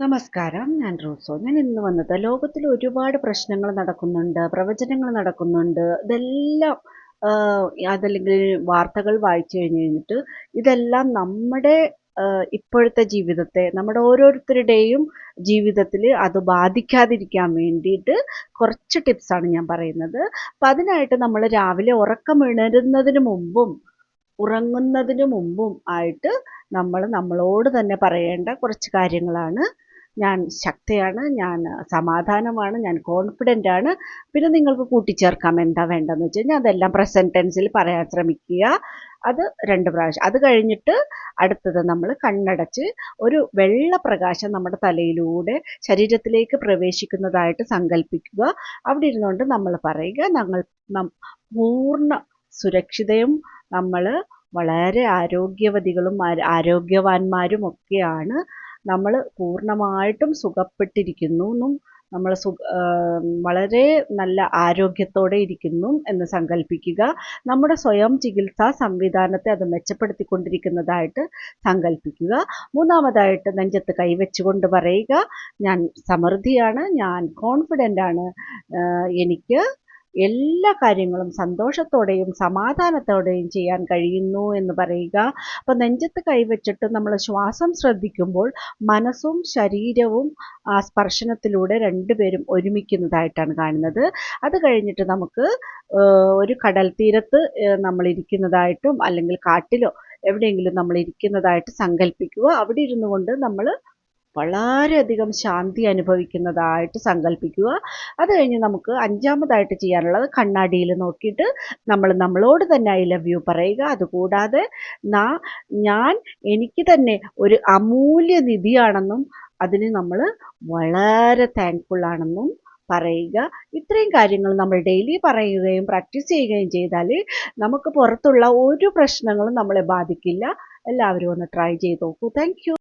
നമസ്കാരം ഞാൻ റോസോ. ഞാൻ ഇന്ന് വന്നത് ലോകത്തിൽ ഒരുപാട് പ്രശ്നങ്ങൾ നടക്കുന്നുണ്ട് പ്രവചനങ്ങൾ നടക്കുന്നുണ്ട്. ഇതെല്ലാം അതല്ലെങ്കിൽ വാർത്തകൾ വായിച്ചു കഴിഞ്ഞ് കഴിഞ്ഞിട്ട് ഇതെല്ലാം നമ്മുടെ ഇപ്പോഴത്തെ ജീവിതത്തെ നമ്മുടെ ഓരോരുത്തരുടെയും ജീവിതത്തിൽ അത് ബാധിക്കാതിരിക്കാൻ വേണ്ടിയിട്ട് കുറച്ച് ടിപ്സാണ് ഞാൻ പറയുന്നത്. അപ്പം അതിനായിട്ട് നമ്മൾ രാവിലെ ഉറക്കം ഉണരുന്നതിന് മുമ്പും ഉറങ്ങുന്നതിന് മുമ്പും ആയിട്ട് നമ്മൾ നമ്മളോട് തന്നെ പറയേണ്ട കുറച്ച് കാര്യങ്ങളാണ്. ഞാൻ ശക്തയാണ് ഞാൻ സമാധാനമാണ് ഞാൻ കോൺഫിഡന്റ് ആണ്. പിന്നെ നിങ്ങൾക്ക് കൂട്ടിച്ചേർക്കാം എന്താ വേണ്ടതെന്ന് വെച്ച് കഴിഞ്ഞാൽ അതെല്ലാം പ്രസന്റ് ടെൻസിൽ പറയാൻ ശ്രമിക്കുക. അത് രണ്ട് പ്രാവശ്യം. അത് കഴിഞ്ഞിട്ട് അടുത്തത് നമ്മൾ കണ്ണടച്ച് ഒരു വെള്ള പ്രകാശം നമ്മുടെ തലയിലൂടെ ശരീരത്തിലേക്ക് പ്രവേശിക്കുന്നതായിട്ട് സങ്കല്പിക്കുക അവിടെ ഇരുന്നുകൊണ്ട് നമ്മൾ പറയുക ഞങ്ങൾ പൂർണ സുരക്ഷിതയും നമ്മൾ വളരെ ആരോഗ്യവതികളും ആരോഗ്യവാന്മാരും ഒക്കെയാണ് നമ്മൾ പൂർണമായിട്ടും സുഖപ്പെട്ടിരിക്കുന്നു എന്നും നമ്മൾ സു വളരെ നല്ല ആരോഗ്യത്തോടെ ഇരിക്കുന്നു എന്ന് സങ്കല്പിക്കുക നമ്മുടെ സ്വയം ചികിത്സാ സംവിധാനത്തെ അത് മെച്ചപ്പെടുത്തിക്കൊണ്ടിരിക്കുന്നതായിട്ട് സങ്കല്പിക്കുക മൂന്നാമതായിട്ട് നെഞ്ചത്ത് കൈവച്ചുകൊണ്ട് പറയുക ഞാൻ സമൃദ്ധിയാണ് ഞാൻ കോൺഫിഡന്റ് ആണ് എനിക്ക് എല്ലാ കാര്യങ്ങളും സന്തോഷത്തോടെയും സമാധാനത്തോടെയും ചെയ്യാൻ കഴിയുന്നു എന്ന് പറയുക. അപ്പോൾ നെഞ്ചത്ത് കൈവച്ചിട്ട് നമ്മൾ ശ്വാസം ശ്രദ്ധിക്കുമ്പോൾ മനസ്സും ശരീരവും ആ സ്പർശനത്തിലൂടെ രണ്ടുപേരും ഒരുമിക്കുന്നതായിട്ടാണ് കാണുന്നത്. അത് കഴിഞ്ഞിട്ട് നമുക്ക് ഒരു കടൽ തീരത്ത് നമ്മൾ ഇരിക്കുന്നതായിട്ടും അല്ലെങ്കിൽ കാട്ടിലോ എവിടെയെങ്കിലും നമ്മൾ ഇരിക്കുന്നതായിട്ട് സങ്കല്പിക്കുക അവിടെ ഇരുന്നു കൊണ്ട് നമ്മൾ വളരെയധികം ശാന്തി അനുഭവിക്കുന്നതായിട്ട് സങ്കല്പിക്കുക അത് കഴിഞ്ഞ് നമുക്ക് അഞ്ചാമതായിട്ട് ചെയ്യാനുള്ളത് കണ്ണാടിയിൽ നോക്കിയിട്ട് നമ്മൾ നമ്മളോട് തന്നെ ഐ ലവ് യു പറയുക. അതുകൂടാതെ നാ ഞാൻ എനിക്ക് തന്നെ ഒരു അമൂല്യ നിധിയാണെന്നും അതിന് നമ്മൾ വളരെ താങ്ക്ഫുൾ ആണെന്നും പറയുക. ഇത്രയും കാര്യങ്ങൾ നമ്മൾ ഡെയിലി പറയുകയും പ്രാക്ടീസ് ചെയ്യുകയും ചെയ്താൽ നമുക്ക് പുറത്തുള്ള ഒരു പ്രശ്നങ്ങളും നമ്മളെ ബാധിക്കില്ല. എല്ലാവരും ഒന്ന് ട്രൈ ചെയ്ത് നോക്കൂ. താങ്ക്